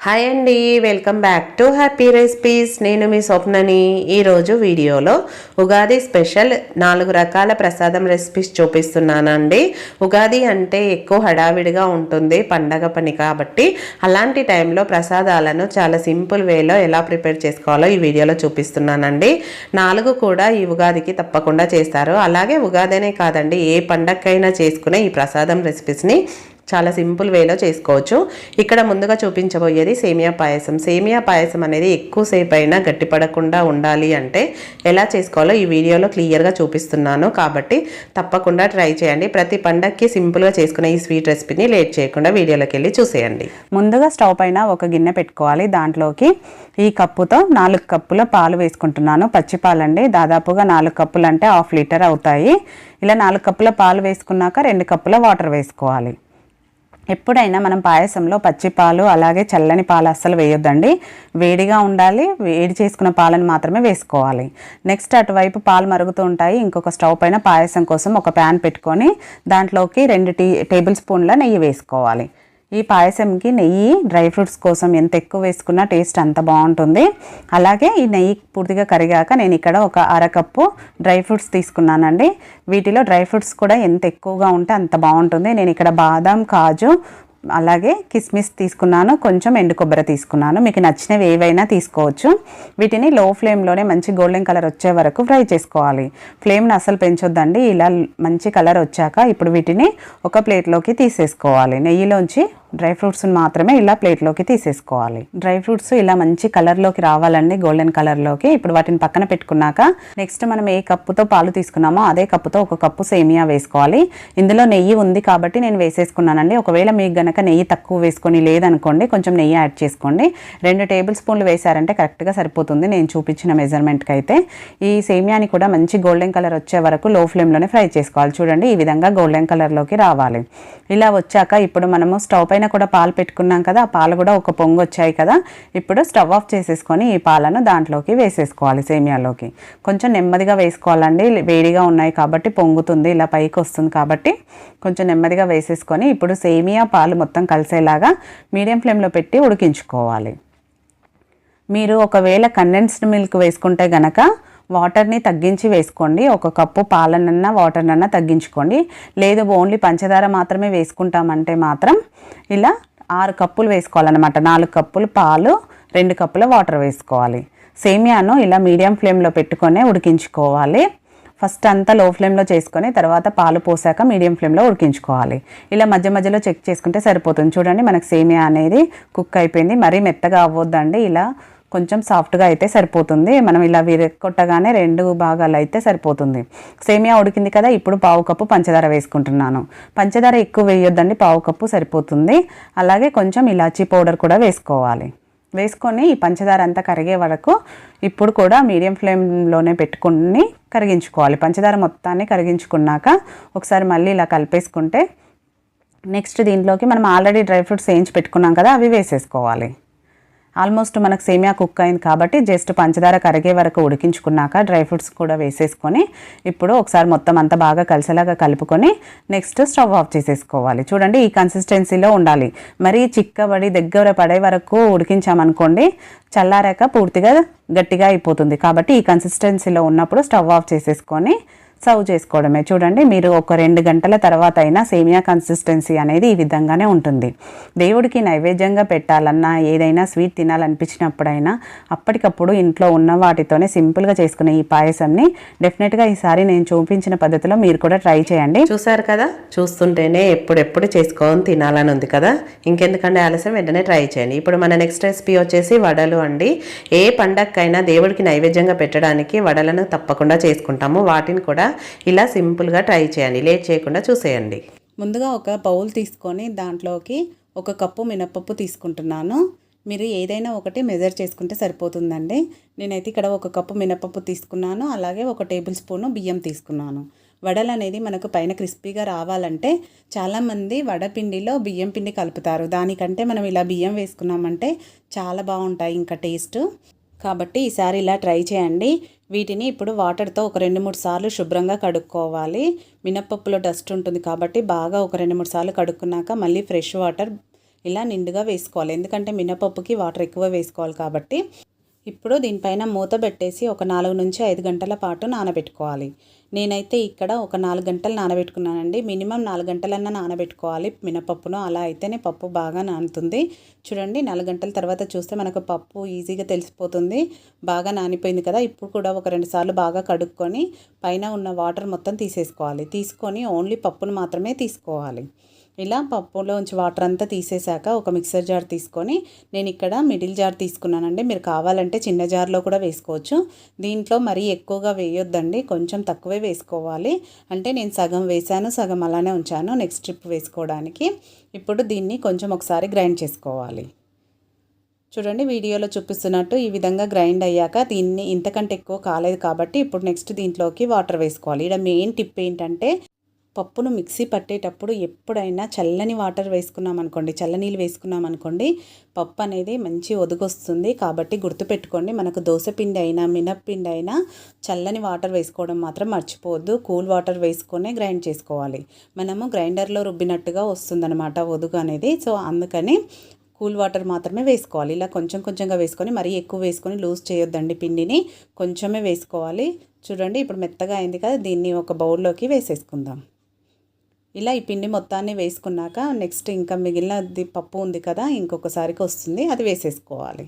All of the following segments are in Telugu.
హాయ్ అండి welcome back to Happy Recipes. నేను మీ స్వప్నని. ఈరోజు వీడియోలో ఉగాది స్పెషల్ నాలుగు రకాల ప్రసాదం రెసిపీస్ చూపిస్తున్నానండి. ఉగాది అంటే ఎక్కువ హడావిడిగా ఉంటుంది పండగ పని కాబట్టి. అలాంటి టైంలో ప్రసాదాలను చాలా సింపుల్ వేలో ఎలా ప్రిపేర్ చేసుకోవాలో ఈ వీడియోలో చూపిస్తున్నానండి. నాలుగు కూడా ఈ ఉగాదికి తప్పకుండా చేస్తారు. అలాగే ఉగాదినే కాదండి ఏ పండగకైనా చేసుకునే ఈ ప్రసాదం రెసిపీస్ని చాలా సింపుల్ వేలో చేసుకోవచ్చు. ఇక్కడ ముందుగా చూపించబోయేది సేమియా పాయసం. సేమియా పాయసం అనేది ఎక్కువసేపు అయినా గట్టిపడకుండా ఉండాలి అంటే ఎలా చేసుకోవాలో ఈ వీడియోలో క్లియర్గా చూపిస్తున్నాను. కాబట్టి తప్పకుండా ట్రై చేయండి. ప్రతి పండక్కి సింపుల్గా చేసుకునే ఈ స్వీట్ రెసిపీని లేట్ చేయకుండా వీడియోలోకి వెళ్ళి చూసేయండి. ముందుగా స్టవ్ పైన ఒక గిన్నె పెట్టుకోవాలి. దాంట్లోకి ఈ కప్పుతో నాలుగు కప్పుల పాలు వేసుకుంటున్నాను. పచ్చి పాలండి. దాదాపుగా నాలుగు కప్పులు అంటే హాఫ్ లీటర్ అవుతాయి. ఇలా నాలుగు కప్పుల పాలు వేసుకున్నాక రెండు కప్పుల వాటర్ వేసుకోవాలి. ఎప్పుడైనా మనం పాయసంలో పచ్చి పాలు అలాగే చల్లని పాలు అస్సలు వేయొద్దండి. వేడిగా ఉండాలి వేడి చేసుకున్న పాలను మాత్రమే వేసుకోవాలి. నెక్స్ట్ అటువైపు పాలు మరుగుతూ ఉంటాయి. ఇంకొక స్టవ్ పైన పాయసం కోసం ఒక ప్యాన్ పెట్టుకొని దాంట్లోకి రెండు టీ టేబుల్ స్పూన్ల నెయ్యి వేసుకోవాలి. ఈ పాయసంకి నెయ్యి డ్రై ఫ్రూట్స్ కోసం ఎంత ఎక్కువ వేసుకున్నా టేస్ట్ అంత బాగుంటుంది. అలాగే ఈ నెయ్యి పూర్తిగా కరిగాక నేను ఇక్కడ ఒక అరకప్పు డ్రై ఫ్రూట్స్ తీసుకున్నానండి. వీటిలో డ్రై ఫ్రూట్స్ కూడా ఎంత ఎక్కువగా ఉంటే అంత బాగుంటుంది. నేను ఇక్కడ బాదం కాజు అలాగే కిస్మిస్ తీసుకున్నాను కొంచెం ఎండు కొబ్బరి తీసుకున్నాను. మీకు నచ్చినవి ఏవైనా తీసుకోవచ్చు. వీటిని లో ఫ్లేమ్లోనే మంచి గోల్డెన్ కలర్ వచ్చే వరకు ఫ్రై చేసుకోవాలి. ఫ్లేమ్ని అసలు పెంచొద్దండి. ఇలా మంచి కలర్ వచ్చాక ఇప్పుడు వీటిని ఒక ప్లేట్లోకి తీసేసుకోవాలి. నెయ్యిలోంచి డ్రై ఫ్రూట్స్ని మాత్రమే ఇలా ప్లేట్లోకి తీసేసుకోవాలి. డ్రై ఫ్రూట్స్ ఇలా మంచి కలర్లోకి రావాలండి గోల్డెన్ కలర్లోకి ఇప్పుడు వాటిని పక్కన పెట్టుకున్నాక నెక్స్ట్ మనం ఏ కప్పుతో పాలు తీసుకున్నామో అదే కప్పుతో ఒక కప్పు సేమియా వేసుకోవాలి. ఇందులో నెయ్యి ఉంది కాబట్టి నేను వేసేసుకున్నానండి. ఒకవేళ మీకు గనక నెయ్యి తక్కువ వేసుకొని లేదనుకోండి కొంచెం నెయ్యి యాడ్ చేసుకోండి. రెండు టేబుల్ స్పూన్లు వేశారంటే కరెక్ట్గా సరిపోతుంది. నేను చూపించిన మెజర్మెంట్కి అయితే. ఈ సేమియాని కూడా మంచి గోల్డెన్ కలర్ వచ్చే వరకు లో ఫ్లేమ్లోనే ఫ్రై చేసుకోవాలి. చూడండి ఈ విధంగా గోల్డెన్ కలర్లోకి రావాలి. ఇలా వచ్చాక ఇప్పుడు మనము స్టవ్ పైన కూడా పాలు పెట్టుకున్నాం కదా ఆ పాలు కూడా ఒక పొంగు వచ్చాయి కదా. ఇప్పుడు స్టవ్ ఆఫ్ చేసేసుకొని ఈ పాలను దాంట్లోకి వేసేసుకోవాలి సేమియాలోకి. కొంచెం నెమ్మదిగా వేసుకోవాలండి. వేడిగా ఉన్నాయి కాబట్టి పొంగుతుంది ఇలా పైకి వస్తుంది కాబట్టి కొంచెం నెమ్మదిగా వేసేసుకొని ఇప్పుడు సేమియా పాలు మొత్తం కలిసేలాగా మీడియం ఫ్లేమ్లో పెట్టి ఉడికించుకోవాలి. మీరు ఒకవేళ కండెన్స్డ్ మిల్క్ వేసుకుంటే గనక వాటర్ని తగ్గించి వేసుకోండి. ఒక కప్పు పాలనన్నా వాటర్నన్నా తగ్గించుకోండి. లేదు ఓన్లీ పంచదార మాత్రమే వేసుకుంటామంటే మాత్రం ఇలా ఆరు కప్పులు వేసుకోవాలన్నమాట. నాలుగు కప్పులు పాలు రెండు కప్పుల వాటర్ వేసుకోవాలి. సేమియాను ఇలా మీడియం ఫ్లేమ్లో పెట్టుకొని ఉడికించుకోవాలి. ఫస్ట్ అంతా లో ఫ్లేమ్లో చేసుకొని తర్వాత పాలు పోసాక మీడియం ఫ్లేమ్లో ఉడికించుకోవాలి. ఇలా మధ్య మధ్యలో చెక్ చేసుకుంటే సరిపోతుంది. చూడండి మనకు సేమియా అనేది కుక్ అయిపోయింది. మరీ మెత్తగా అవ్వద్దండి. ఇలా కొంచెం సాఫ్ట్గా అయితే సరిపోతుంది. మనం ఇలా విరగొట్టగానే రెండు భాగాలు అయితే సరిపోతుంది. సేమియా ఉడికింది కదా ఇప్పుడు పావు కప్పు పంచదార వేసుకుంటున్నాను. పంచదార ఎక్కువ వేయొద్దండి పావు కప్పు సరిపోతుంది. అలాగే కొంచెం ఇలాచీ పౌడర్ కూడా వేసుకోవాలి. వేసుకొని ఈ పంచదార అంతా కరిగే వరకు ఇప్పుడు కూడా మీడియం ఫ్లేమ్లోనే పెట్టుకుని కరిగించుకోవాలి. పంచదార మొత్తాన్ని కరిగించుకున్నాక ఒకసారి మళ్ళీ ఇలా కలిపేసుకుంటే నెక్స్ట్ దీంట్లోకి మనం ఆల్రెడీ డ్రై ఫ్రూట్స్ వేయించి పెట్టుకున్నాం కదా అవి వేసేసుకోవాలి. ఆల్మోస్ట్ మనకు సేమియా కుక్ అయింది కాబట్టి జస్ట్ పంచదార కరిగే వరకు ఉడికించుకున్నాక డ్రై ఫ్రూట్స్ కూడా వేసేసుకొని ఇప్పుడు ఒకసారి మొత్తం అంతా బాగా కలిసేలాగా కలుపుకొని నెక్స్ట్ స్టవ్ ఆఫ్ చేసేసుకోవాలి. చూడండి ఈ కన్సిస్టెన్సీలో ఉండాలి. మరీ చిక్కబడి దగ్గర పడే వరకు ఉడికించామనుకోండి చల్లారాక పూర్తిగా గట్టిగా అయిపోతుంది. కాబట్టి ఈ కన్సిస్టెన్సీలో ఉన్నప్పుడు స్టవ్ ఆఫ్ చేసేసుకొని సర్వ్ చేసుకోవడమే. చూడండి మీరు ఒక రెండు గంటల తర్వాత అయినా సేమియా కన్సిస్టెన్సీ అనేది ఈ విధంగానే ఉంటుంది. దేవుడికి నైవేద్యంగా పెట్టాలన్నా ఏదైనా స్వీట్ తినాలనిపించినప్పుడైనా అప్పటికప్పుడు ఇంట్లో ఉన్న వాటితోనే సింపుల్గా చేసుకునే ఈ పాయసంని డెఫినెట్గా ఈసారి నేను చూపించిన పద్ధతిలో మీరు కూడా ట్రై చేయండి. చూసారు కదా? చూస్తుంటేనే ఎప్పుడెప్పుడు చేసుకొని తినాలని ఉంది కదా? ఇంకెందుకంటే ఆలస్యం? వెంటనే ట్రై చేయండి. ఇప్పుడు మన నెక్స్ట్ రెసిపీ వచ్చేసి వడలు అండి. ఏ పండగకైనా దేవుడికి నైవేద్యంగా పెట్టడానికి వడలను తప్పకుండా చేసుకుంటాము. వాటిని కూడా ఇలా సింపుల్గా ట్రై చేయండి. లేట్ చేయకుండా చూసేయండి. ముందుగా ఒక బౌల్ తీసుకొని దాంట్లోకి ఒక కప్పు మినపప్పు తీసుకుంటున్నాను. మీరు ఏదైనా ఒకటి మెజర్ చేసుకుంటే సరిపోతుందండి. నేనైతే ఇక్కడ ఒక కప్పు మినపప్పు తీసుకున్నాను. అలాగే ఒక టేబుల్ స్పూను బియ్యం తీసుకున్నాను. వడలు అనేది మనకు పైన క్రిస్పీగా రావాలంటే చాలామంది వడపిండిలో బియ్యం పిండి కలుపుతారు. దానికంటే మనం ఇలా బియ్యం వేసుకున్నామంటే చాలా బాగుంటాయి. ఇంకా టేస్ట్ కాబట్టి ఈసారి ఇలా ట్రై చేయండి. వీటిని ఇప్పుడు వాటర్తో ఒక రెండు మూడు సార్లు శుభ్రంగా కడుక్కోవాలి. మినప్పప్పులో డస్ట్ ఉంటుంది కాబట్టి బాగా ఒక రెండు మూడు సార్లు కడుక్కున్నాక మళ్ళీ ఫ్రెష్ వాటర్ ఇలా నిండుగా వేసుకోవాలి. ఎందుకంటే మినపప్పుకి వాటర్ ఎక్కువ వేసుకోవాలి కాబట్టి. ఇప్పుడు దీనిపైన మూత పెట్టేసి ఒక నాలుగు నుంచి ఐదు గంటల పాటు నానబెట్టుకోవాలి. నేనైతే ఇక్కడ ఒక నాలుగు గంటలు నానబెట్టుకున్నానండి. మినిమం నాలుగు గంటలన్నా నానబెట్టుకోవాలి. మినపప్పును అలా అయితేనే పప్పు బాగా నానుతుంది. చూడండి నాలుగు గంటల తర్వాత చూస్తే మనకు పప్పు ఈజీగా తెలిసిపోతుంది. బాగా నానిపోయింది కదా. ఇప్పుడు కూడా ఒక రెండు సార్లు బాగా కడుక్కొని పైన ఉన్న వాటర్ మొత్తం తీసేసుకోవాలి. తీసుకొని ఓన్లీ పప్పును మాత్రమే తీసుకోవాలి. ఇలా పప్పులోంచి వాటర్ అంతా తీసేశాక ఒక మిక్సర్ జార్ తీసుకొని నేను ఇక్కడ మిడిల్ జార్ తీసుకున్నానండి. మీరు కావాలంటే చిన్న జార్లో కూడా వేసుకోవచ్చు. దీంట్లో మరీ ఎక్కువగా వేయొద్దండి. కొంచెం తక్కువే వేసుకోవాలి. అంటే నేను సగం వేసాను సగం అలానే ఉంచాను నెక్స్ట్ ట్రిప్ వేసుకోవడానికి. ఇప్పుడు దీన్ని కొంచెం ఒకసారి గ్రైండ్ చేసుకోవాలి. చూడండి వీడియోలో చూపిస్తున్నట్టు ఈ విధంగా గ్రైండ్ అయ్యాక దీన్ని ఇంతకంటే ఎక్కువ కాలేదు కాబట్టి ఇప్పుడు నెక్స్ట్ దీంట్లోకి వాటర్ వేసుకోవాలి. ఇక్కడ మెయిన్ టిప్ ఏంటంటే పప్పును మిక్సీ పట్టేటప్పుడు ఎప్పుడైనా చల్లని వాటర్ వేసుకున్నాం అనుకోండి చల్లనీళ్ళు వేసుకున్నాం అనుకోండి పప్పు అనేది మంచి ఒదుగొస్తుంది. కాబట్టి గుర్తుపెట్టుకోండి మనకు దోశపిండి అయినా మినప్పిండి అయినా చల్లని వాటర్ వేసుకోవడం మాత్రం మర్చిపోవద్దు. కూల్ వాటర్ వేసుకొనే గ్రైండ్ చేసుకోవాలి. మనము గ్రైండర్లో రుబ్బినట్టుగా వస్తుందన్నమాట ఒదుగు అనేది. సో అందుకని కూల్ వాటర్ మాత్రమే వేసుకోవాలి. ఇలా కొంచెం కొంచెంగా వేసుకొని మరీ ఎక్కువ వేసుకొని లూజ్ చేయొద్దండి పిండిని. కొంచెమే వేసుకోవాలి. చూడండి ఇప్పుడు మెత్తగా అయింది కదా దీన్ని ఒక బౌల్లోకి వేసేసుకుందాం. ఇలా ఈ పిండి మొత్తాన్ని వేసుకున్నాక నెక్స్ట్ ఇంకా మిగిలినది పప్పు ఉంది కదా ఇంకొకసారికి వస్తుంది అది వేసేసుకోవాలి.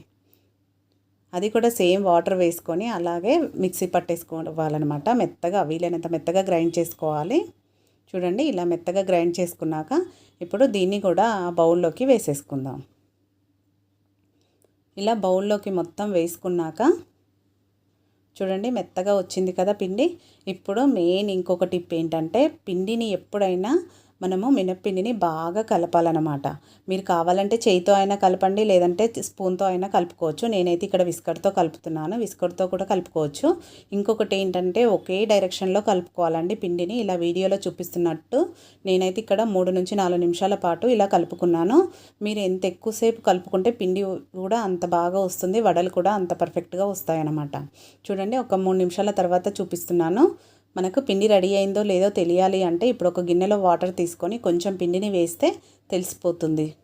అది కూడా సేమ్ వాటర్ వేసుకొని అలాగే మిక్సీ పట్టేసుకోవాలన్నమాట. మెత్తగా వీలైనంత మెత్తగా గ్రైండ్ చేసుకోవాలి. చూడండి ఇలా మెత్తగా గ్రైండ్ చేసుకున్నాక ఇప్పుడు దీన్ని కూడా బౌల్లోకి వేసేసుకుందాం. ఇలా బౌల్లోకి మొత్తం వేసుకున్నాక చూడండి మెత్తగా వచ్చింది కదా పిండి. ఇప్పుడు మెయిన్ ఇంకొక టిప్ ఏంటంటే పిండిని ఎప్పుడైనా మనము మినప్పిండిని బాగా కలపాలన్నమాట. మీరు కావాలంటే చేయితో అయినా కలపండి లేదంటే స్పూన్తో అయినా కలుపుకోవచ్చు. నేనైతే ఇక్కడ విస్కర్తో కలుపుతున్నాను. విస్కర్తో కూడా కలుపుకోవచ్చు. ఇంకొకటి ఏంటంటే ఒకే డైరెక్షన్లో కలుపుకోవాలండి పిండిని. ఇలా వీడియోలో చూపిస్తున్నట్టు నేనైతే ఇక్కడ మూడు నుంచి నాలుగు నిమిషాల పాటు ఇలా కలుపుకున్నాను. మీరు ఎంత ఎక్కువసేపు కలుపుకుంటే పిండి కూడా అంత బాగా వస్తుంది వడలు కూడా అంత పర్ఫెక్ట్గా వస్తాయన్నమాట. చూడండి ఒక మూడు నిమిషాల తర్వాత చూపిస్తున్నాను. మనకు పిండి రెడీ అయిందో లేదో తెలియాలి అంటే ఇప్పుడు ఒక గిన్నెలో వాటర్ తీసుకొని కొంచెం పిండిని వేస్తే తెలిసిపోతుంది.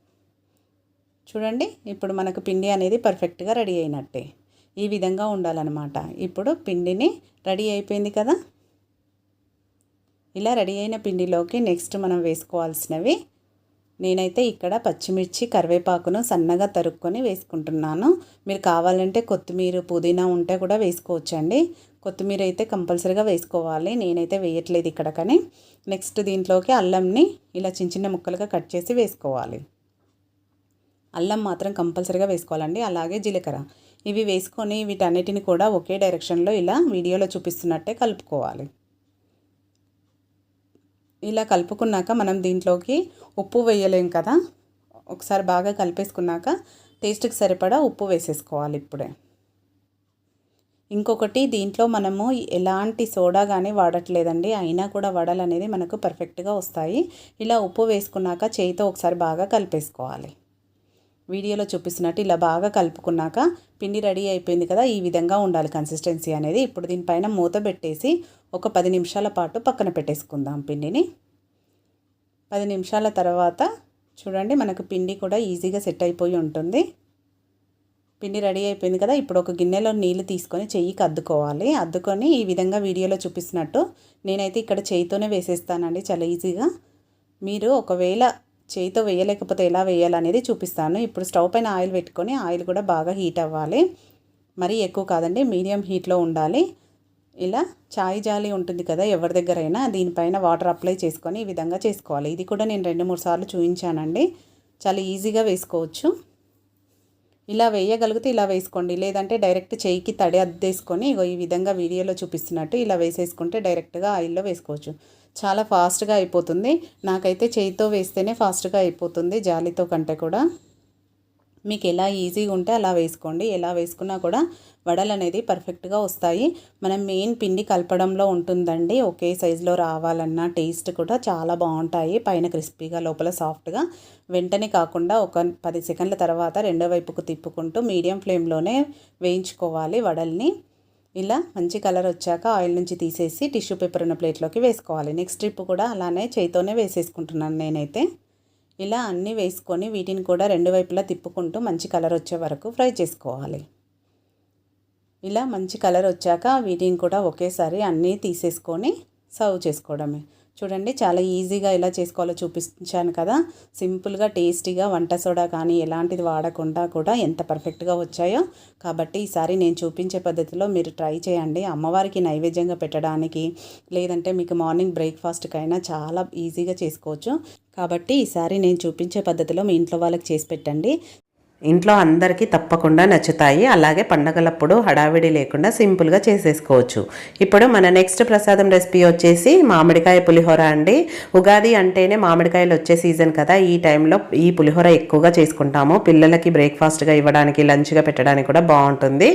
చూడండి ఇప్పుడు మనకు పిండి అనేది పర్ఫెక్ట్గా రెడీ అయినట్టే. ఈ విధంగా ఉండాలన్నమాట. ఇప్పుడు పిండిని రెడీ అయిపోయింది కదా? ఇలా రెడీ అయిన పిండిలోకి నెక్స్ట్ మనం వేసుకోవాల్సినవి నేనైతే ఇక్కడ పచ్చిమిర్చి కరివేపాకును సన్నగా తరుక్కొని వేసుకుంటున్నాను. మీరు కావాలంటే కొత్తిమీర పుదీనా ఉంటే కూడా వేసుకోవచ్చండి. కొత్తిమీర అయితే కంపల్సరీగా వేసుకోవాలి. నేనైతే వేయట్లేదు ఇక్కడ కానీ. నెక్స్ట్ దీంట్లోకి అల్లంని ఇలా చిన్న చిన్న ముక్కలుగా కట్ చేసి వేసుకోవాలి. అల్లం మాత్రం కంపల్సరీగా వేసుకోవాలండి. అలాగే జీలకర్ర. ఇవి వేసుకొని వీటన్నిటిని కూడా ఒకే డైరెక్షన్లో ఇలా వీడియోలో చూపిస్తున్నట్టే కలుపుకోవాలి. ఇలా కలుపుకున్నాక మనం దీంట్లోకి ఉప్పు వేయలేం కదా. ఒకసారి బాగా కలిపేసుకున్నాక టేస్ట్కి సరిపడా ఉప్పు వేసేసుకోవాలి ఇప్పుడే. ఇంకొకటి దీంట్లో మనము ఎలాంటి సోడా కానీ వాడట్లేదండి. అయినా కూడా వడలు అనేది మనకు పర్ఫెక్ట్గా వస్తాయి. ఇలా ఉప్పు వేసుకున్నాక చేయితో ఒకసారి బాగా కలిపేసుకోవాలి. వీడియోలో చూపిస్తున్నట్టు ఇలా బాగా కలుపుకున్నాక పిండి రెడీ అయిపోయింది కదా. ఈ విధంగా ఉండాలి కన్సిస్టెన్సీ అనేది. ఇప్పుడు దీనిపైన మూత పెట్టేసి ఒక పది నిమిషాల పాటు పక్కన పెట్టేసుకుందాం పిండిని. పది నిమిషాల తర్వాత చూడండి మనకు పిండి కూడా ఈజీగా సెట్ అయిపోయి ఉంటుంది. పిండి రెడీ అయిపోయింది కదా ఇప్పుడు ఒక గిన్నెలో నీళ్ళు తీసుకొని చెయ్యికి అద్దుకోవాలి అద్దుకొని ఈ విధంగా వీడియోలో చూపిస్తున్నట్టు నేనైతే ఇక్కడ చేయితోనే వేసేస్తానండి చాలా ఈజీగా. మీరు ఒకవేళ చేయితో వేయలేకపోతే ఎలా వేయాలనేది చూపిస్తాను. ఇప్పుడు స్టవ్ పైన ఆయిల్ పెట్టుకొని ఆయిల్ కూడా బాగా హీట్ అవ్వాలి. మరీ ఎక్కువ కాదండి మీడియం హీట్లో ఉండాలి. ఇలా చాయ్ జాలి ఉంటుంది కదా ఎవరి దగ్గరైనా దీనిపైన వాటర్ అప్లై చేసుకొని ఈ విధంగా చేసుకోవాలి. ఇది కూడా నేను రెండు మూడు సార్లు చూపించానండి. చాలా ఈజీగా వేసుకోవచ్చు. ఇలా వేయగలిగితే ఇలా వేసుకోండి. లేదంటే డైరెక్ట్ చేయికి తడి అద్దేసుకొని ఇగో ఈ విధంగా వీడియోలో చూపిస్తున్నట్టు ఇలా వేసేసుకుంటే డైరెక్ట్గా ఆయిల్లో వేసుకోవచ్చు. చాలా ఫాస్ట్గా అయిపోతుంది. నాకైతే చేయితో వేస్తేనే ఫాస్ట్గా అయిపోతుంది జాలితో కంటే కూడా. మీకు ఎలా ఈజీగా ఉంటే అలా వేసుకోండి. ఎలా వేసుకున్నా కూడా వడలు అనేది పర్ఫెక్ట్గా వస్తాయి. మనం మెయిన్ పిండి కలపడంలో ఉంటుందండి. ఒకే సైజులో రావాలన్న టేస్ట్ కూడా చాలా బాగుంటాయి. పైన క్రిస్పీగా లోపల సాఫ్ట్గా. వెంటనే కాకుండా ఒక పది సెకండ్ల తర్వాత రెండో వైపుకు తిప్పుకుంటూ మీడియం ఫ్లేమ్లోనే వేయించుకోవాలి వడల్ని. ఇలా మంచి కలర్ వచ్చాక ఆయిల్ నుంచి తీసేసి టిష్యూ పేపర్ ఉన్న ప్లేట్లోకి వేసుకోవాలి. నెక్స్ట్ ట్రిప్ కూడా అలానే చేయితోనే వేసేసుకుంటున్నాను నేనైతే. ఇలా అన్నీ వేసుకొని వీటిని కూడా రెండు వైపులా తిప్పుకుంటూ మంచి కలర్ వచ్చే వరకు ఫ్రై చేసుకోవాలి. ఇలా మంచి కలర్ వచ్చాక వీటిని కూడా ఒకేసారి అన్నీ తీసేసుకొని సర్వ్ చేసుకోవడమే. చూడండి చాలా ఈజీగా ఎలా చేసుకోవాలో చూపించాను కదా. సింపుల్గా టేస్టీగా వంట సోడా కానీ ఎలాంటిది వాడకుండా కూడా ఎంత పర్ఫెక్ట్గా వచ్చాయో. కాబట్టి ఈసారి నేను చూపించే పద్ధతిలో మీరు ట్రై చేయండి. అమ్మవారికి నైవేద్యంగా పెట్టడానికి లేదంటే మీకు మార్నింగ్ బ్రేక్ఫాస్ట్కైనా చాలా ఈజీగా చేసుకోవచ్చు. కాబట్టి ఈసారి నేను చూపించే పద్ధతిలో మీ ఇంట్లో వాళ్ళకి చేసి పెట్టండి. ఇంట్లో అందరికీ తప్పకుండా నచ్చుతాయి. అలాగే పండగలప్పుడు హడావిడి లేకుండా సింపుల్గా చేసేసుకోవచ్చు. ఇప్పుడు మన నెక్స్ట్ ప్రసాదం రెసిపీ వచ్చేసి మామిడికాయ పులిహోర అండి. ఉగాది అంటేనే మామిడికాయలు వచ్చే సీజన్ కదా. ఈ టైంలో ఈ పులిహోర ఎక్కువగా చేసుకుంటాము. పిల్లలకి బ్రేక్ఫాస్ట్గా ఇవ్వడానికి లంచ్గా పెట్టడానికి కూడా బాగుంటుంది.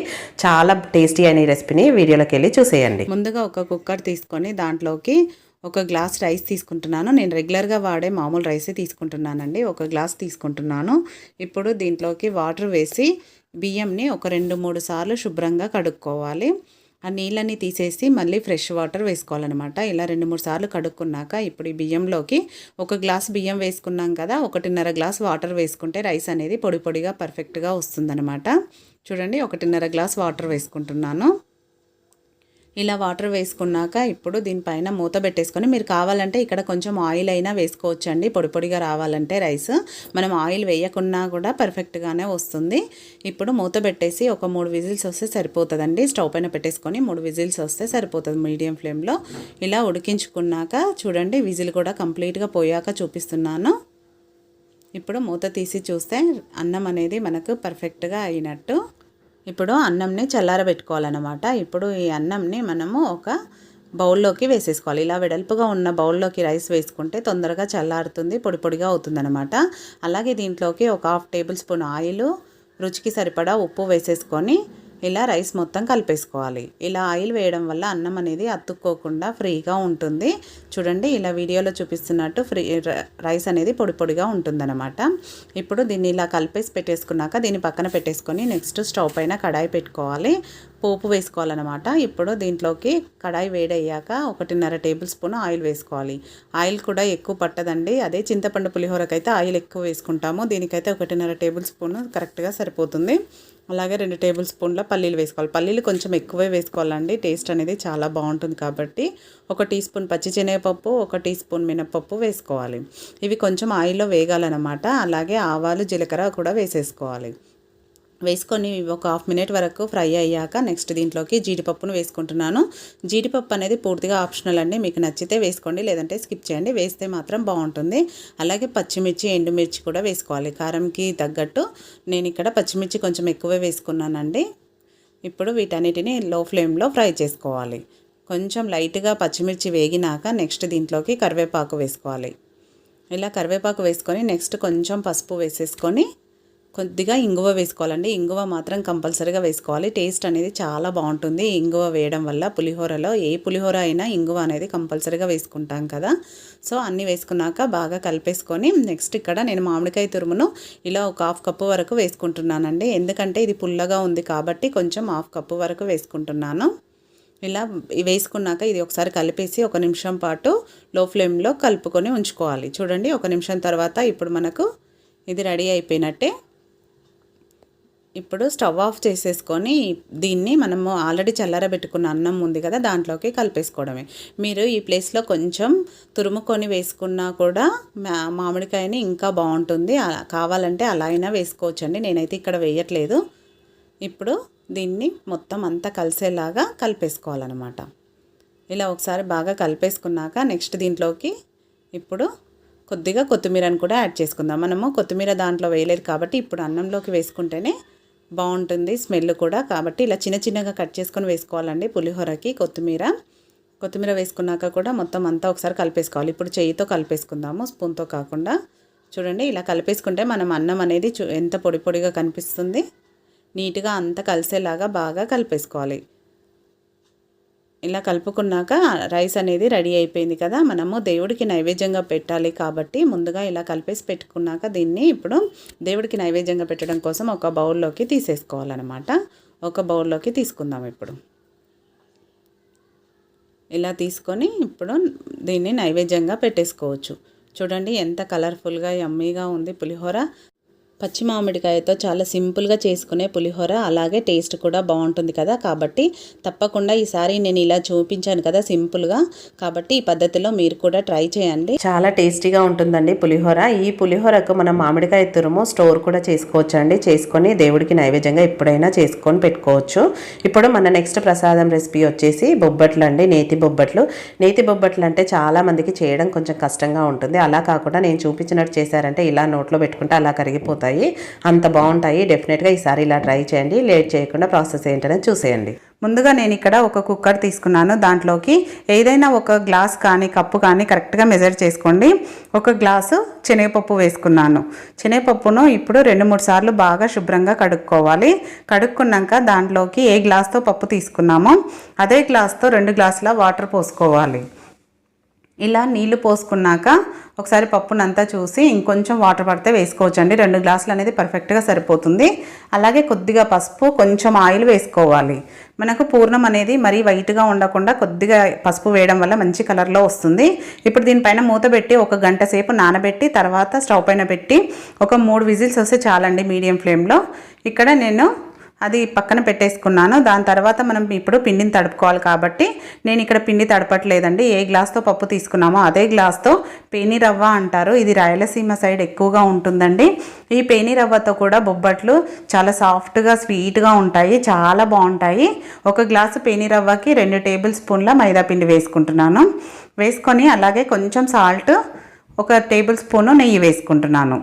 చాలా టేస్టీ అయిన ఈ రెసిపీని వీడియోలోకి వెళ్ళి చూసేయండి. ముందుగా ఒక కుక్కర్ తీసుకొని దాంట్లోకి ఒక గ్లాస్ రైస్ తీసుకుంటున్నాను. నేను రెగ్యులర్గా వాడే మామూలు రైసే తీసుకుంటున్నానండి. ఒక గ్లాస్ తీసుకుంటున్నాను. ఇప్పుడు దీంట్లోకి వాటర్ వేసి బియ్యంని ఒక రెండు మూడు సార్లు శుభ్రంగా కడుక్కోవాలి. ఆ నీళ్ళని తీసేసి మళ్ళీ ఫ్రెష్ వాటర్ వేసుకోవాలన్నమాట. ఇలా రెండు మూడు సార్లు కడుక్కున్నాక ఇప్పుడు ఈ బియ్యంలోకి ఒక గ్లాస్ బియ్యం వేసుకున్నాం కదా ఒకటిన్నర గ్లాస్ వాటర్ వేసుకుంటే రైస్ అనేది పొడి పొడిగా పర్ఫెక్ట్గా వస్తుందన్నమాట. చూడండి ఒకటిన్నర గ్లాస్ వాటర్ వేసుకుంటున్నాను. ఇలా వాటర్ వేసుకున్నాక ఇప్పుడు దీనిపైన మూత పెట్టేసుకొని మీరు కావాలంటే ఇక్కడ కొంచెం ఆయిల్ అయినా వేసుకోవచ్చండి. పొడి పొడిగా రావాలంటే రైస్ మనం ఆయిల్ వేయకున్నా కూడా పర్ఫెక్ట్గానే వస్తుంది. ఇప్పుడు మూత పెట్టేసి ఒక మూడు విజిల్స్ వస్తే సరిపోతుందండి. స్టవ్ పైన పెట్టేసుకొని మూడు విజిల్స్ వస్తే సరిపోతుంది మీడియం ఫ్లేమ్లో. ఇలా ఉడికించుకున్నాక చూడండి విజిల్ కూడా కంప్లీట్గా పోయాక చూపిస్తున్నాను. ఇప్పుడు మూత తీసి చూస్తే అన్నం అనేది మనకు పర్ఫెక్ట్గా అయినట్టు ఇప్పుడు అన్నంని చల్లారబెట్టుకోవాలన్నమాట. ఇప్పుడు ఈ అన్నంని మనము ఒక బౌల్లోకి వేసేసుకోవాలి. ఇలా వెడల్పుగా ఉన్న బౌల్లోకి రైస్ వేసుకుంటే తొందరగా చల్లారుతుంది పొడి పొడిగా అవుతుందన్నమాట. అలాగే దీంట్లోకి ఒక హాఫ్ టేబుల్ స్పూన్ ఆయిల్ రుచికి సరిపడా ఉప్పు వేసేసుకొని ఇలా రైస్ మొత్తం కలిపేసుకోవాలి. ఇలా ఆయిల్ వేయడం వల్ల అన్నం అనేది అతుక్కోకుండా ఫ్రీగా ఉంటుంది. చూడండి ఇలా వీడియోలో చూపిస్తున్నట్టు ఫ్రీ రైస్ అనేది పొడి పొడిగా ఉంటుందన్నమాట. ఇప్పుడు దీన్ని ఇలా కలిపేసి పెట్టేసుకున్నాక దీన్ని పక్కన పెట్టేసుకొని నెక్స్ట్ స్టవ్ పైన కడాయి పెట్టుకోవాలి. పోపు వేసుకోవాలన్నమాట. ఇప్పుడు దీంట్లోకి కడాయి వేడయ్యాక ఒకటిన్నర టేబుల్ స్పూన్ ఆయిల్ వేసుకోవాలి. ఆయిల్ కూడా ఎక్కువ పట్టదండి. అదే చింతపండు పులిహోరకైతే ఆయిల్ ఎక్కువ వేసుకుంటాము. దీనికైతే ఒకటిన్నర టేబుల్ స్పూన్ కరెక్ట్గా సరిపోతుంది. అలాగే రెండు టేబుల్ స్పూన్ల పల్లీలు వేసుకోవాలి. పల్లీలు కొంచెం ఎక్కువే వేసుకోవాలండి. టేస్ట్ అనేది చాలా బాగుంటుంది కాబట్టి ఒక టీ స్పూన్ పచ్చి శనగపప్పు ఒక టీ స్పూన్ మినపప్పు వేసుకోవాలి. ఇవి కొంచెం ఆయిల్లో వేగాలన్నమాట. అలాగే ఆవాలు జీలకర్ర కూడా వేసేసుకోవాలి. వేసుకొని ఒక హాఫ్ మినిట్ వరకు ఫ్రై అయ్యాక నెక్స్ట్ దీంట్లోకి జీడిపప్పును వేసుకుంటున్నాను. జీడిపప్పు అనేది పూర్తిగా ఆప్షనల్ అండి. మీకు నచ్చితే వేసుకోండి లేదంటే స్కిప్ చేయండి. వేస్తే మాత్రం బాగుంటుంది. అలాగే పచ్చిమిర్చి ఎండుమిర్చి కూడా వేసుకోవాలి. కారంకి తగ్గట్టు నేను ఇక్కడ పచ్చిమిర్చి కొంచెం ఎక్కువే వేసుకున్నానండి. ఇప్పుడు వీటన్నిటిని లో ఫ్లేమ్లో ఫ్రై చేసుకోవాలి. కొంచెం లైట్గా పచ్చిమిర్చి వేగినాక నెక్స్ట్ దీంట్లోకి కరివేపాకు వేసుకోవాలి. ఇలా కరివేపాకు వేసుకొని నెక్స్ట్ కొంచెం పసుపు వేసేసుకొని కొద్దిగా ఇంగువ వేసుకోవాలండి. ఇంగువ మాత్రం కంపల్సరీగా వేసుకోవాలి. టేస్ట్ అనేది చాలా బాగుంటుంది. ఇంగువ వేయడం వల్ల పులిహోరలో ఏ పులిహోర అయినా ఇంగువ అనేది కంపల్సరీగా వేసుకుంటాం కదా. సో అన్నీ వేసుకున్నాక బాగా కలిపేసుకొని నెక్స్ట్ ఇక్కడ నేను మామిడికాయ తురుమును ఇలా ఒక హాఫ్ కప్పు వరకు వేసుకుంటున్నానండి. ఎందుకంటే ఇది పుల్లగా ఉంది కాబట్టి కొంచెం హాఫ్ కప్పు వరకు వేసుకుంటున్నాను. ఇలా వేసుకున్నాక ఇది ఒకసారి కలిపేసి ఒక నిమిషం పాటు లో ఫ్లేమ్లో కలుపుకొని ఉంచుకోవాలి. చూడండి ఒక నిమిషం తర్వాత ఇప్పుడు మనకు ఇది రెడీ అయిపోయినట్టే. ఇప్పుడు స్టవ్ ఆఫ్ చేసేసుకొని దీన్ని మనము ఆల్రెడీ చల్లారబెట్టుకున్న అన్నం ఉంది కదా దాంట్లోకి కలిపేసుకోవడమే. మీరు ఈ ప్లేస్లో కొంచెం తురుముకొని వేసుకున్నా కూడా మామిడికాయని ఇంకా బాగుంటుంది. కావాలంటే అలా అయినా వేసుకోవచ్చండి. నేనైతే ఇక్కడ వేయట్లేదు. ఇప్పుడు దీన్ని మొత్తం అంతా కలిసేలాగా కలిపేసుకోవాలన్నమాట. ఇలా ఒకసారి బాగా కలిపేసుకున్నాక నెక్స్ట్ దీంట్లోకి ఇప్పుడు కొద్దిగా కొత్తిమీరని కూడా యాడ్ చేసుకుందాం. మనము కొత్తిమీర దాంట్లో వేయలేదు కాబట్టి ఇప్పుడు అన్నంలోకి వేసుకుంటేనే బాగుంటుంది స్మెల్ కూడా. కాబట్టి ఇలా చిన్న చిన్నగా కట్ చేసుకొని వేసుకోవాలండి పులిహోరకి కొత్తిమీర. కొత్తిమీర వేసుకున్నాక కూడా మొత్తం అంతా ఒకసారి కలిపేసుకోవాలి. ఇప్పుడు చెయ్యితో కలిపేసుకుందాము స్పూన్తో కాకుండా. చూడండి ఇలా కలిపేసుకుంటే మనం అన్నం అనేది చూ ఎంత పొడి పొడిగా కనిపిస్తుంది. నీట్గా అంతా కలిసేలాగా బాగా కలిపేసుకోవాలి. ఇలా కలుపుకున్నాక రైస్ అనేది రెడీ అయిపోయింది కదా మనము దేవుడికి నైవేద్యంగా పెట్టాలి కాబట్టి ముందుగా ఇలా కలిపేసి పెట్టుకున్నాక దీన్ని ఇప్పుడు దేవుడికి నైవేద్యంగా పెట్టడం కోసం ఒక బౌల్లోకి తీసేసుకోవాలన్నమాట. ఒక బౌల్లోకి తీసుకుందాం ఇప్పుడు. ఇలా తీసుకొని ఇప్పుడు దీన్ని నైవేద్యంగా పెట్టేసుకోవచ్చు. చూడండి ఎంత కలర్ఫుల్గా యమ్మీగా ఉంది పులిహోర. పచ్చి మామిడికాయతో చాలా సింపుల్గా చేసుకునే పులిహోర అలాగే టేస్ట్ కూడా బాగుంటుంది కదా. కాబట్టి తప్పకుండా ఈసారి నేను ఇలా చూపించాను కదా సింపుల్గా. కాబట్టి ఈ పద్ధతిలో మీరు కూడా ట్రై చేయండి. చాలా టేస్టీగా ఉంటుందండి పులిహోర. ఈ పులిహోరకు మనం మామిడికాయ తురుము స్టోర్ కూడా చేసుకోవచ్చు అండి చేసుకొని దేవుడికి నైవేద్యంగా ఎప్పుడైనా చేసుకొని పెట్టుకోవచ్చు. ఇప్పుడు మన నెక్స్ట్ ప్రసాదం రెసిపీ వచ్చేసి బొబ్బట్లు అండి నేతి బొబ్బట్లు. నేతి బొబ్బట్లు అంటే చాలా మందికి చేయడం కొంచెం కష్టంగా ఉంటుంది. అలా కాకుండా నేను చూపించినట్టు చేశారంటే ఇలా నోట్లో పెట్టుకుంటే అలా కరిగిపోతాయి. అంత బాగుంటాయి. డెఫినెట్గా ఈసారి ఇలా ట్రై చేయండి. లేట్ చేయకుండా ప్రాసెస్ ఏంటనేది చూసేయండి. ముందుగా నేను ఇక్కడ ఒక కుక్కర్ తీసుకున్నాను. దాంట్లోకి ఏదైనా ఒక గ్లాస్ కానీ కప్పు కానీ కరెక్ట్గా మెజర్ చేసుకోండి. ఒక గ్లాసు శనగపప్పు వేసుకున్నాను. శనగపప్పును ఇప్పుడు రెండు మూడు సార్లు బాగా శుభ్రంగా కడుక్కోవాలి. కడుక్కున్నాక దాంట్లోకి ఏ గ్లాస్తో పప్పు తీసుకున్నామో అదే గ్లాస్తో రెండు గ్లాసుల వాటర్ పోసుకోవాలి. ఇలా నీళ్ళు పోసుకున్నాక ఒకసారి పప్పునంతా చూసి ఇంకొంచెం వాటర్ పడితే వేసుకోవచ్చండి. రెండు గ్లాసులు అనేది పర్ఫెక్ట్గా సరిపోతుంది. అలాగే కొద్దిగా పసుపు కొంచెం ఆయిల్ వేసుకోవాలి. మనకు పూర్ణం అనేది మరీ వైట్గా ఉండకుండా కొద్దిగా పసుపు వేయడం వల్ల మంచి కలర్లో వస్తుంది. ఇప్పుడు దీనిపైన మూత పెట్టి ఒక గంట సేపు నానబెట్టి తర్వాత స్టవ్ పైన పెట్టి ఒక మూడు విజిల్స్ వస్తే చాలండి మీడియం ఫ్లేమ్లో. ఇక్కడ నేను అది పక్కన పెట్టేసుకున్నాను. దాని తర్వాత మనం ఇప్పుడు పిండిని తడుపుకోవాలి కాబట్టి నేను ఇక్కడ పిండి తడపట్లేదండి. ఏ గ్లాస్తో పప్పు తీసుకున్నామో అదే గ్లాస్తో పేనిరవ్వ అంటారు. ఇది రాయలసీమ సైడ్ ఎక్కువగా ఉంటుందండి. ఈ పేనిరవ్వతో కూడా బొబ్బట్లు చాలా సాఫ్ట్గా స్వీట్గా ఉంటాయి. చాలా బాగుంటాయి. ఒక గ్లాసు పేనిరవ్వకి రెండు టేబుల్ స్పూన్ల మైదా పిండి వేసుకుంటున్నాను. వేసుకొని అలాగే కొంచెం సాల్ట్ ఒక టేబుల్ స్పూను నెయ్యి వేసుకుంటున్నాను.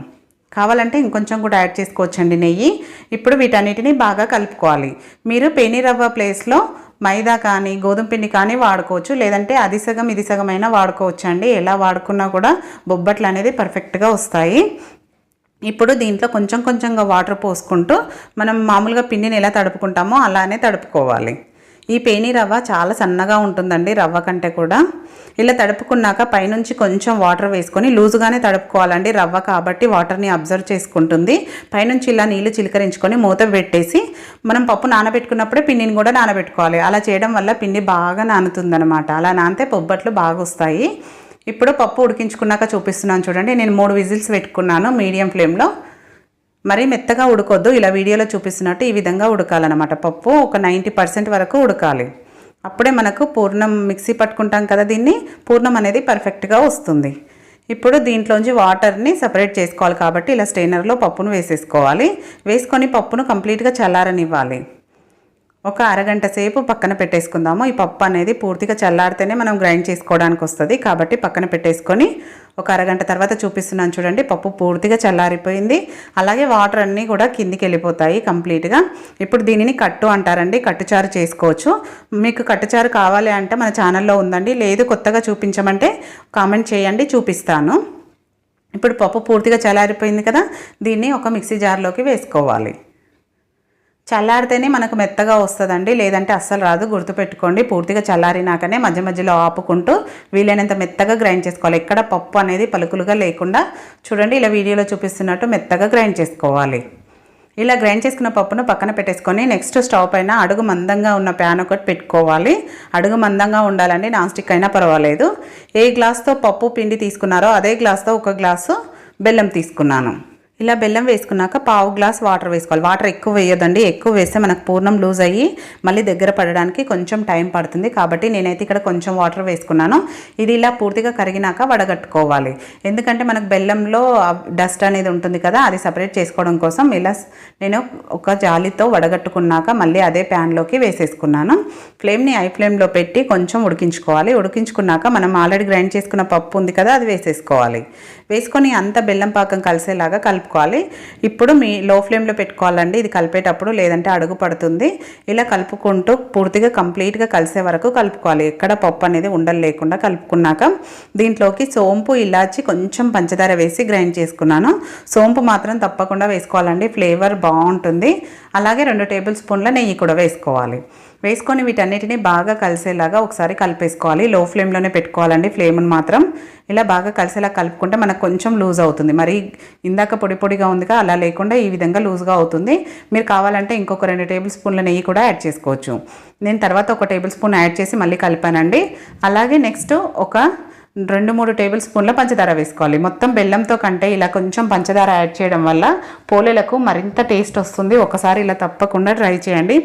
కావాలంటే ఇంకొంచెం కూడా యాడ్ చేసుకోవచ్చండి నెయ్యి. ఇప్పుడు వీటన్నిటిని బాగా కలుపుకోవాలి. మీరు పేని రవ్వ ప్లేస్లో మైదా కానీ గోధుమ పిండి కానీ వాడుకోవచ్చు. లేదంటే అది సగం ఇది సగం అయినా వాడుకోవచ్చు అండి ఎలా వాడుకున్నా కూడా బొబ్బట్లు అనేది పర్ఫెక్ట్గా వస్తాయి. ఇప్పుడు దీంట్లో కొంచెం కొంచెంగా వాటర్ పోసుకుంటూ మనం మామూలుగా పిండిని ఎలా తడుపుకుంటామో అలానే తడుపుకోవాలి. ఈ పేని రవ్వ చాలా సన్నగా ఉంటుందండి రవ్వ కంటే కూడా. ఇలా తడుపుకున్నాక పైనుంచి కొంచెం వాటర్ వేసుకొని లూజుగానే తడుపుకోవాలండి రవ్వ కాబట్టి వాటర్ని అబ్జర్వ్ చేసుకుంటుంది. పైనుంచి ఇలా నీళ్ళు చిలకరించుకొని మూత పెట్టేసి మనం పప్పు నానబెట్టుకున్నప్పుడే పిండిని కూడా నానబెట్టుకోవాలి. అలా చేయడం వల్ల పిండి బాగా నానుతుందనమాట అలా నానితే బొబ్బట్లు బాగా వస్తాయి. ఇప్పుడు పప్పు ఉడికించుకున్నాక చూపిస్తున్నాను చూడండి. నేను మూడు విజిల్స్ పెట్టుకున్నాను మీడియం ఫ్లేమ్లో. మరీ మెత్తగా ఉడకొద్దు. ఇలా వీడియోలో చూపిస్తున్నట్టు ఈ విధంగా ఉడకాలన్నమాట. పప్పు ఒక నైంటీ పర్సెంట్ వరకు ఉడకాలి. అప్పుడే మనకు పూర్ణం మిక్సీ పట్టుకుంటాం కదా దీన్ని. పూర్ణం అనేది పర్ఫెక్ట్గా వస్తుంది. ఇప్పుడు దీంట్లోంచి వాటర్ని సపరేట్ చేసుకోవాలి కాబట్టి ఇలా స్టెయినర్లో పప్పును వేసేసుకోవాలి. వేసుకొని పప్పును కంప్లీట్గా చల్లారనివ్వాలి. ఒక అరగంట సేపు పక్కన పెట్టేసుకుందాము. ఈ పప్పు అనేది పూర్తిగా చల్లారితేనే మనం గ్రైండ్ చేసుకోవడానికి వస్తుంది. కాబట్టి పక్కన పెట్టేసుకొని ఒక అరగంట తర్వాత చూపిస్తున్నాను చూడండి. పప్పు పూర్తిగా చల్లారిపోయింది. అలాగే వాటర్ అన్నీ కూడా కిందికి వెళ్ళిపోతాయి కంప్లీట్గా. ఇప్పుడు దీనిని కట్టు అంటారండి. కట్టుచారు చేసుకోవచ్చు. మీకు కట్టుచారు కావాలి అంటే మన ఛానల్లో ఉందండి. లేదు కొత్తగా చూపించమంటే కామెంట్ చేయండి. చూపిస్తాను. ఇప్పుడు పప్పు పూర్తిగా చల్లారిపోయింది కదా. దీన్ని ఒక మిక్సీ జార్లోకి వేసుకోవాలి. చల్లారితేనే మనకు మెత్తగా వస్తుందండి. లేదంటే అస్సలు రాదు. గుర్తుపెట్టుకోండి. పూర్తిగా చల్లారినాకనే మధ్య మధ్యలో ఆపుకుంటూ వీలైనంత మెత్తగా గ్రైండ్ చేసుకోవాలి. ఎక్కడ పప్పు అనేది పలుకులుగా లేకుండా చూడండి ఇలా వీడియోలో చూపిస్తున్నట్టు మెత్తగా గ్రైండ్ చేసుకోవాలి. ఇలా గ్రైండ్ చేసుకున్న పప్పును పక్కన పెట్టేసుకొని నెక్స్ట్ స్టవ్ పైన అడుగు మందంగా ఉన్న ప్యాన్ ఒకటి పెట్టుకోవాలి. అడుగు మందంగా ఉండాలండి. నాన్ స్టిక్ అయినా పర్వాలేదు. ఏ గ్లాస్తో పప్పు పిండి తీసుకున్నారో అదే గ్లాస్తో ఒక గ్లాసు బెల్లం తీసుకున్నాను. ఇలా బెల్లం వేసుకున్నాక పావు గ్లాస్ వాటర్ వేసుకోవాలి. వాటర్ ఎక్కువ వేయొద్దండి. ఎక్కువ వేస్తే మనకు పూర్ణం లూజ్ అయ్యి మళ్ళీ దగ్గర పడడానికి కొంచెం టైం పడుతుంది. కాబట్టి నేనైతే ఇక్కడ కొంచెం వాటర్ వేసుకున్నాను. ఇది ఇలా పూర్తిగా కరిగినాక వడగట్టుకోవాలి. ఎందుకంటే మనకు బెల్లంలో డస్ట్ అనేది ఉంటుంది కదా అది సపరేట్ చేసుకోవడం కోసం ఇలా నేను ఒక జాలితో వడగట్టుకున్నాక మళ్ళీ అదే ప్యాన్లోకి వేసేసుకున్నాను. ఫ్లేమ్ని ఐ ఫ్లేమ్లో పెట్టి కొంచెం ఉడికించుకోవాలి. ఉడికించుకున్నాక మనం ఆల్రెడీ గ్రైండ్ చేసుకున్న పప్పు ఉంది కదా అది వేసేసుకోవాలి. వేసుకొని అంత బెల్లం పాకం కలిసేలాగా కలుపుకోవాలి. ఇప్పుడు మీ లో ఫ్లేమ్లో పెట్టుకోవాలండి. ఇది కలిపేటప్పుడు లేదంటే అడుగు పడుతుంది. ఇలా కలుపుకుంటూ పూర్తిగా కంప్లీట్గా కలిసే వరకు కలుపుకోవాలి. ఎక్కడ పప్పు అనేది ఉండలు లేకుండా కలుపుకున్నాక దీంట్లోకి సోంపు ఇలాచి కొంచెం పంచదార వేసి గ్రైండ్ చేసుకున్నాను. సోంపు మాత్రం తప్పకుండా వేసుకోవాలండి. ఫ్లేవర్ బాగుంటుంది. అలాగే రెండు టేబుల్ స్పూన్ల నెయ్యి కూడా వేసుకోవాలి. వేసుకొని వీటన్నిటిని బాగా కలిసేలాగా ఒకసారి కలిపేసుకోవాలి. లో ఫ్లేమ్లోనే పెట్టుకోవాలండి. ఫ్లేమ్ని మాత్రం ఇలా బాగా కలిసేలా కలుపుకుంటే మనకు కొంచెం లూజ్ అవుతుంది. మరి ఇందాక పొడి పొడిగా ఉందిగా అలా లేకుండా ఈ విధంగా లూజ్గా అవుతుంది. మీరు కావాలంటే ఇంకొక రెండు టేబుల్ స్పూన్ల నెయ్యి కూడా యాడ్ చేసుకోవచ్చు. నేను తర్వాత ఒక టేబుల్ స్పూన్ యాడ్ చేసి మళ్ళీ కలిపానండి. అలాగే నెక్స్ట్ ఒక రెండు మూడు టేబుల్ స్పూన్ల పంచదార వేసుకోవాలి. మొత్తం బెల్లంతో కంటే ఇలా కొంచెం పంచదార యాడ్ చేయడం వల్ల పోలేలకు మరింత టేస్ట్ వస్తుంది. ఒకసారి ఇలా తప్పకుండా ట్రై చేయండి.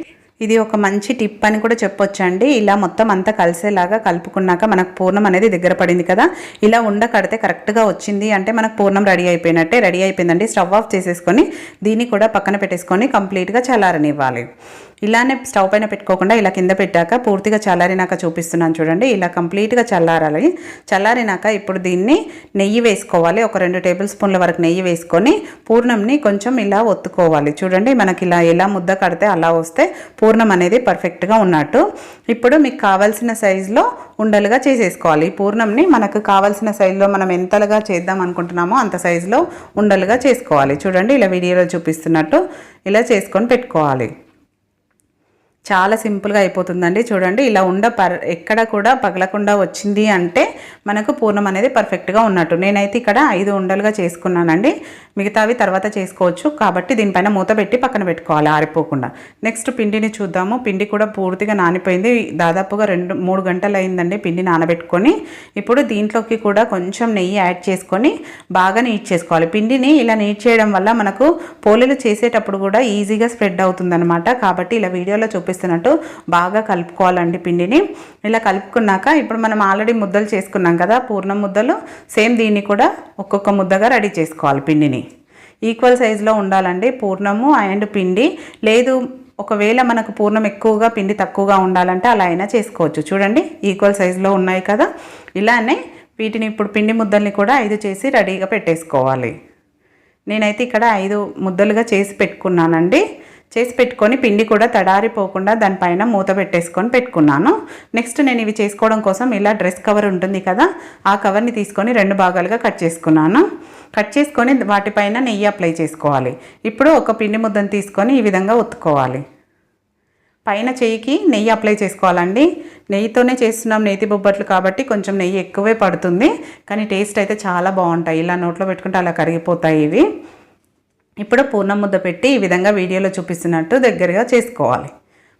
ఇది ఒక మంచి టిప్ అని కూడా చెప్పొచ్చండి. ఇలా మొత్తం అంతా కలిసేలాగా కలుపుకున్నాక మనకు పూర్ణం అనేది దగ్గర పడింది కదా. ఇలా ఉండ కడితే కరెక్ట్గా వచ్చింది అంటే మనకు పూర్ణం రెడీ అయిపోయినట్టే. రెడీ అయిపోయిందండి. స్టవ్ ఆఫ్ చేసేసుకొని దీన్ని కూడా పక్కన పెట్టేసుకొని కంప్లీట్గా చల్లారనివ్వాలి. ఇలానే స్టవ్ పైన పెట్టుకోకుండా ఇలా కింద పెట్టాక పూర్తిగా చల్లారినాక చూపిస్తున్నాను చూడండి. ఇలా కంప్లీట్గా చల్లారాలి. చల్లారినాక ఇప్పుడు దీన్ని నెయ్యి వేసుకోవాలి. ఒక రెండు టేబుల్ స్పూన్ల వరకు నెయ్యి వేసుకొని పూర్ణంని కొంచెం ఇలా ఒత్తుకోవాలి. చూడండి మనకి ఇలా ఎలా ముద్ద కడితే అలా వస్తే పూర్ణం పూర్ణం అనేది పర్ఫెక్ట్గా ఉన్నట్టు ఇప్పుడు మీకు కావాల్సిన సైజులో ఉండలుగా చేసేసుకోవాలి. ఈ పూర్ణంని మనకు కావాల్సిన సైజులో మనం ఎంతలుగా చేద్దాం అనుకుంటున్నామో అంత సైజులో ఉండలుగా చేసుకోవాలి. చూడండి ఇలా వీడియోలో చూపిస్తున్నట్టు ఇలా చేసుకొని పెట్టుకోవాలి. చాలా సింపుల్గా అయిపోతుందండి. చూడండి ఇలా ఉండ పర్ ఎక్కడ కూడా పగలకుండా వచ్చింది అంటే మనకు పూర్ణం అనేది పర్ఫెక్ట్గా ఉన్నట్టు. నేనైతే ఇక్కడ ఐదు ఉండలుగా చేసుకున్నానండి. మిగతావి తర్వాత చేసుకోవచ్చు. కాబట్టి దీనిపైన మూత పెట్టి పక్కన పెట్టుకోవాలి ఆరిపోకుండా. నెక్స్ట్ పిండిని చూద్దాము. పిండి కూడా పూర్తిగా నానిపోయింది. దాదాపుగా రెండు మూడు గంటలు అయిందండి పిండి నానబెట్టుకొని. ఇప్పుడు దీంట్లోకి కూడా కొంచెం నెయ్యి యాడ్ చేసుకొని బాగా నీట్ చేసుకోవాలి. పిండిని ఇలా నీట్ చేయడం వల్ల మనకు పోలేలు చేసేటప్పుడు కూడా ఈజీగా స్ప్రెడ్ అవుతుందన్నమాట. కాబట్టి ఇలా వీడియోలో చూపిస్తున్నట్టు బాగా కలుపుకోవాలండి పిండిని. ఇలా కలుపుకున్నాక ఇప్పుడు మనం ఆల్రెడీ ముద్దలు చేసుకున్నాం కదా పూర్ణం ముద్దలు. సేమ్ దీన్ని కూడా ఒక్కొక్క ముద్దగా రెడీ చేసుకోవాలి పిండిని. ఈక్వల్ సైజులో ఉండాలండి పూర్ణము అండ్ పిండి. లేదు ఒకవేళ మనకు పూర్ణం ఎక్కువగా పిండి తక్కువగా ఉండాలంటే అలా అయినా చేసుకోవచ్చు. చూడండి ఈక్వల్ సైజులో ఉన్నాయి కదా. ఇలానే వీటిని ఇప్పుడు పిండి ముద్దల్ని కూడా ఐదు చేసి రెడీగా పెట్టేసుకోవాలి. నేనైతే ఇక్కడ ఐదు ముద్దలుగా చేసి పెట్టుకున్నానండి. చేసి పెట్టుకొని పిండి కూడా తడారిపోకుండా దానిపైన మూత పెట్టేసుకొని పెట్టుకున్నాను. నెక్స్ట్ నేను ఇవి చేసుకోవడం కోసం ఇలా డ్రెస్ కవర్ ఉంటుంది కదా ఆ కవర్ని తీసుకొని రెండు భాగాలుగా కట్ చేసుకున్నాను. కట్ చేసుకొని వాటిపైన నెయ్యి అప్లై చేసుకోవాలి. ఇప్పుడు ఒక పిండి ముద్దను తీసుకొని ఈ విధంగా ఒత్తుకోవాలి. పైన చెయ్యికి నెయ్యి అప్లై చేసుకోవాలండి. నెయ్యితోనే చేస్తున్నాం నేతి బొబ్బట్లు కాబట్టి కొంచెం నెయ్యి ఎక్కువే పడుతుంది. కానీ టేస్ట్ అయితే చాలా బాగుంటాయి. ఇలా నోట్లో పెట్టుకుంటే అలా కరిగిపోతాయి ఇవి. ఇప్పుడు పూర్ణం ముద్ద పెట్టి ఈ విధంగా వీడియోలో చూపిస్తున్నట్టు దగ్గరగా చేసుకోవాలి.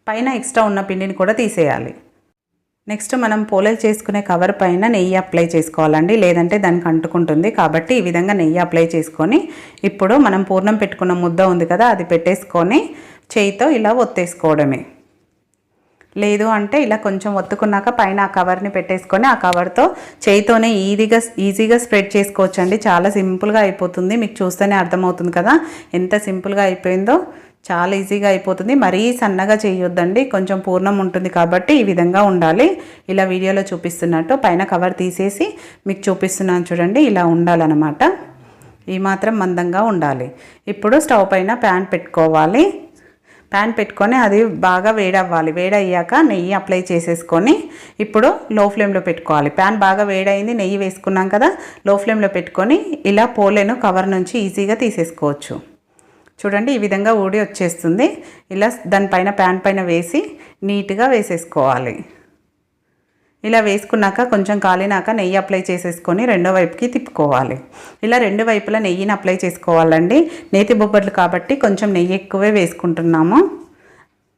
పైన ఎక్స్ట్రా ఉన్న పిండిని కూడా తీసేయాలి. నెక్స్ట్ మనం పోలేలు చేసుకునే కవర్ పైన నెయ్యి అప్లై చేసుకోవాలండి. లేదంటే దానికి అంటుకుంటుంది. కాబట్టి ఈ విధంగా నెయ్యి అప్లై చేసుకొని ఇప్పుడు మనం పూర్ణం పెట్టుకున్న ముద్ద ఉంది కదా అది పెట్టేసుకొని చేయితో ఇలా ఒత్తేసుకోవడమే. లేదు అంటే ఇలా కొంచెం ఒత్తుకున్నాక పైన ఆ కవర్ని పెట్టేసుకొని ఆ కవర్తో చేయితోనే ఈజీగా ఈజీగా స్ప్రెడ్ చేసుకోవచ్చు అండి చాలా సింపుల్గా అయిపోతుంది. మీకు చూస్తేనే అర్థమవుతుంది కదా. ఎంత సింపుల్గా అయిపోయిందో చాలా ఈజీగా అయిపోతుంది. మరీ సన్నగా చేయొద్దండి. కొంచెం పూర్ణం ఉంటుంది కాబట్టి ఈ విధంగా ఉండాలి. ఇలా వీడియోలో చూపిస్తున్నట్టు పైన కవర్ తీసేసి మీకు చూపిస్తున్నాను చూడండి. ఇలా ఉండాలన్నమాట. ఈ మాత్రం మందంగా ఉండాలి. ఇప్పుడు స్టవ్ పైన ప్యాన్ పెట్టుకోవాలి. ప్యాన్ పెట్టుకొని అది బాగా వేడవ్వాలి. వేడయ్యాక నెయ్యి అప్లై చేసేసుకొని ఇప్పుడు లో ఫ్లేమ్లో పెట్టుకోవాలి. ప్యాన్ బాగా వేడైంది నెయ్యి వేసుకున్నాం కదా లో ఫ్లేమ్లో పెట్టుకొని ఇలా పోలేను కవర్ నుంచి ఈజీగా తీసేసుకోవచ్చు. చూడండి ఈ విధంగా ఊడి వచ్చేస్తుంది. ఇలా దానిపైన ప్యాన్ పైన వేసి నీట్గా వేసేసుకోవాలి. ఇలా వేసుకున్నాక కొంచెం కాలినాక నెయ్యి అప్లై చేసేసుకొని రెండో వైపుకి తిప్పుకోవాలి. ఇలా రెండు వైపులా నెయ్యిని అప్లై చేసుకోవాలండి. నేతి బొబ్బట్లు కాబట్టి కొంచెం నెయ్యి ఎక్కువే వేసుకుంటున్నాము.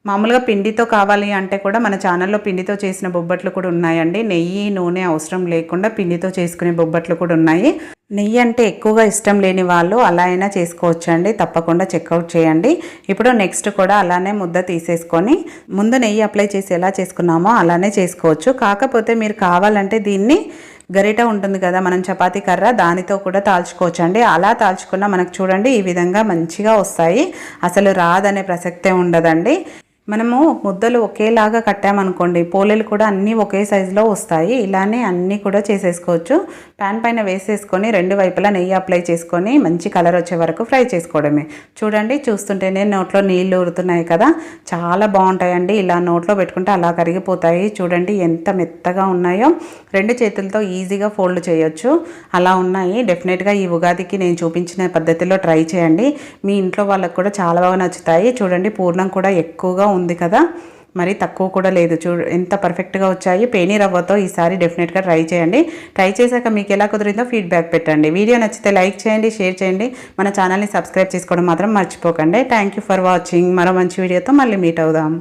మామూలుగా పిండితో కావాలి అంటే కూడా మన ఛానల్లో పిండితో చేసిన బొబ్బట్లు కూడా ఉన్నాయండి. నెయ్యి నూనె అవసరం లేకుండా పిండితో చేసుకునే బొబ్బట్లు కూడా ఉన్నాయి. నెయ్యి అంటే ఎక్కువగా ఇష్టం లేని వాళ్ళు అలా అయినా చేసుకోవచ్చు అండి తప్పకుండా చెక్అవుట్ చేయండి. ఇప్పుడు నెక్స్ట్ కూడా అలానే ముద్ద తీసేసుకొని ముందు నెయ్యి అప్లై చేసి ఎలా చేసుకున్నామో అలానే చేసుకోవచ్చు. కాకపోతే మీరు కావాలంటే దీన్ని గరిట ఉంటుంది కదా మనం చపాతీ కర్ర దానితో కూడా తాల్చుకోవచ్చు అండి అలా తాల్చుకున్న మనకు చూడండి ఈ విధంగా మంచిగా వస్తాయి. అసలు రాదనే ప్రసక్తే ఉండదండి. మనము ముద్దలు ఒకేలాగా కట్టామనుకోండి పోలేలు కూడా అన్నీ ఒకే సైజులో వస్తాయి. ఇలానే అన్నీ కూడా చేసేసుకోవచ్చు. ప్యాన్ పైన వేసేసుకొని రెండు వైపులా నెయ్యి అప్లై చేసుకొని మంచి కలర్ వచ్చే వరకు ఫ్రై చేసుకోవడమే. చూడండి చూస్తుంటేనే నోట్లో నీళ్ళు ఊరుతున్నాయి కదా. చాలా బాగుంటాయండి. ఇలా నోట్లో పెట్టుకుంటే అలా కరిగిపోతాయి. చూడండి ఎంత మెత్తగా ఉన్నాయో. రెండు చేతులతో ఈజీగా ఫోల్డ్ చేయొచ్చు. అలా ఉన్నాయి. డెఫినెట్గా ఈ ఉగాదికి నేను చూపించిన పద్ధతిలో ట్రై చేయండి. మీ ఇంట్లో వాళ్ళకు కూడా చాలా బాగా నచ్చుతాయి. చూడండి పూర్ణం కూడా ఎక్కువగా ఉంది కదా? మరి తక్కువ కూడా లేదు. చూ ఎంత పర్ఫెక్ట్గా వచ్చాయి. పేనీ రవ్వతో ఈసారి డెఫినెట్గా ట్రై చేయండి. ట్రై చేశాక మీకు ఎలా కుదిరిందో ఫీడ్బ్యాక్ పెట్టండి. వీడియో నచ్చితే లైక్ చేయండి షేర్ చేయండి. మన ఛానల్ని సబ్స్క్రైబ్ చేసుకోవడం మాత్రం మర్చిపోకండి. థ్యాంక్ యూ ఫర్ వాచింగ్ మరో మంచి వీడియోతో మళ్ళీ మీట్ అవుదాం.